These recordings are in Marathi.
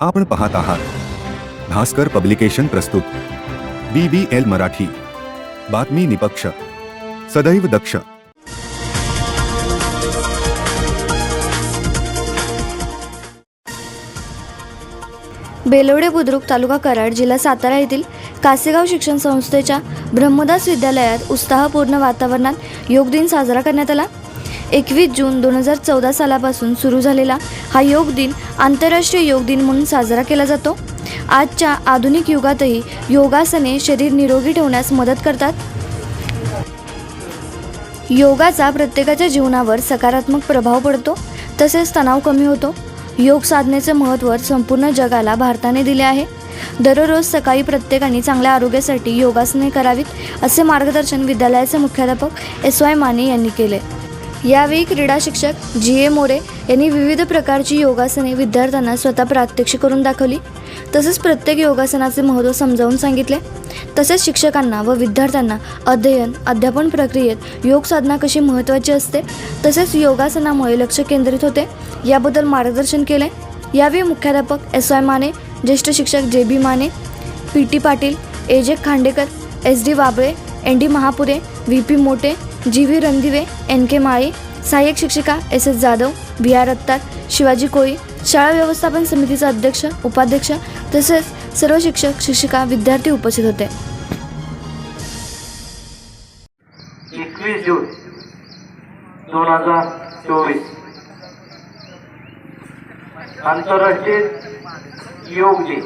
आपण पाहत आहात. भास्कर पब्लिकेशन प्रस्तुत. B B L Marathi. बातमी निपक्ष. सदैव दक्ष. बेलोडे बुद्रुक तालुका कराड जिल्हा सातारा येथील कासेगाव शिक्षण संस्थेच्या ब्रह्मदास विद्यालयात उत्साहपूर्ण वातावरणात योग दिन साजरा करण्यात आला. एकवीस जून दोन हजार चौदा सालापासून सुरू झालेला हा योग दिन आंतरराष्ट्रीय योग दिन म्हणून साजरा केला जातो. आजच्या आधुनिक युगातही योगासने शरीर निरोगी ठेवण्यास मदत करतात. योगाचा प्रत्येकाच्या जीवनावर सकारात्मक प्रभाव पडतो तसेच तणाव कमी होतो. योग साधनेचे महत्त्व संपूर्ण जगाला भारताने दिले आहे. दररोज सकाळी प्रत्येकाने चांगल्या आरोग्यासाठी योगासने करावीत असे मार्गदर्शन विद्यालयाचे मुख्याध्यापक एस वाय माने यांनी केले. यावेळी क्रीडा शिक्षक जी ए मोरे यांनी विविध प्रकारची योगासने विद्यार्थ्यांना स्वतः प्रात्यक्षिक करून दाखवली. तसेच प्रत्येक योगासनाचे महत्त्व समजावून सांगितले. तसेच शिक्षकांना व विद्यार्थ्यांना अध्ययन अध्यापन प्रक्रियेत योग साधना कशी महत्त्वाची असते तसेच योगासनामुळे लक्ष केंद्रित होते याबद्दल मार्गदर्शन केले. यावेळी मुख्याध्यापक एस वाय माने ज्येष्ठ शिक्षक J B Mane P T Patil A J Khandekar S D Wable N D Mahapure V P Mote G V Randive N K Mali सहाय्यक शिक्षिका S S Jadhav V R Attar Shivaji Koli शाळा व्यवस्थापन समितीचा अध्यक्ष उपाध्यक्ष तसेच सर्व शिक्षक शिक्षिका विद्यार्थी उपस्थित होते. एकवीस जून दोन हजार चोवीस आंतरराष्ट्रीय योग दिन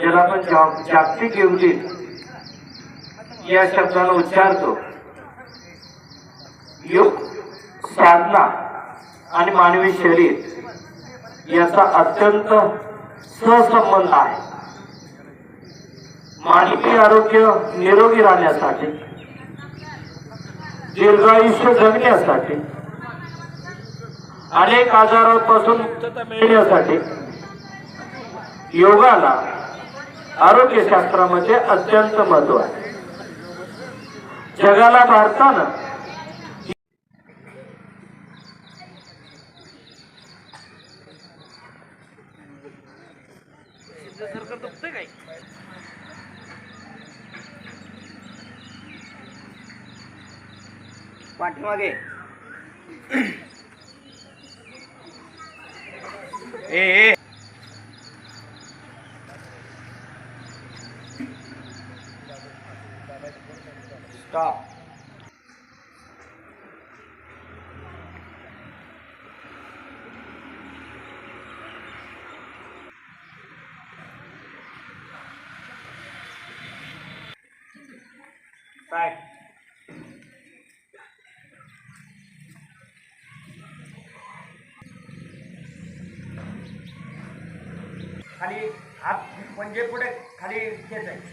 ज्याला आपण जागतिक योग दिन या शब्दाला उच्चारतो. योग साधना आणि मानवी शरीर याचा अत्यंत सहसंबंध आहे. मानवी आरोग्य निरोगी राहण्यासाठी दीर्घायुष्य जगण्यासाठी अनेक आजारांपासून मुक्तता मिळण्यासाठी योगाला आरोग्यशास्त्रामध्ये अत्यंत महत्त्व आहे. जगाला भारतानं पाठीमागे. A stop Bye. खाली हात म्हणजे पुढे खाली खेचायचे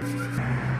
Thank you.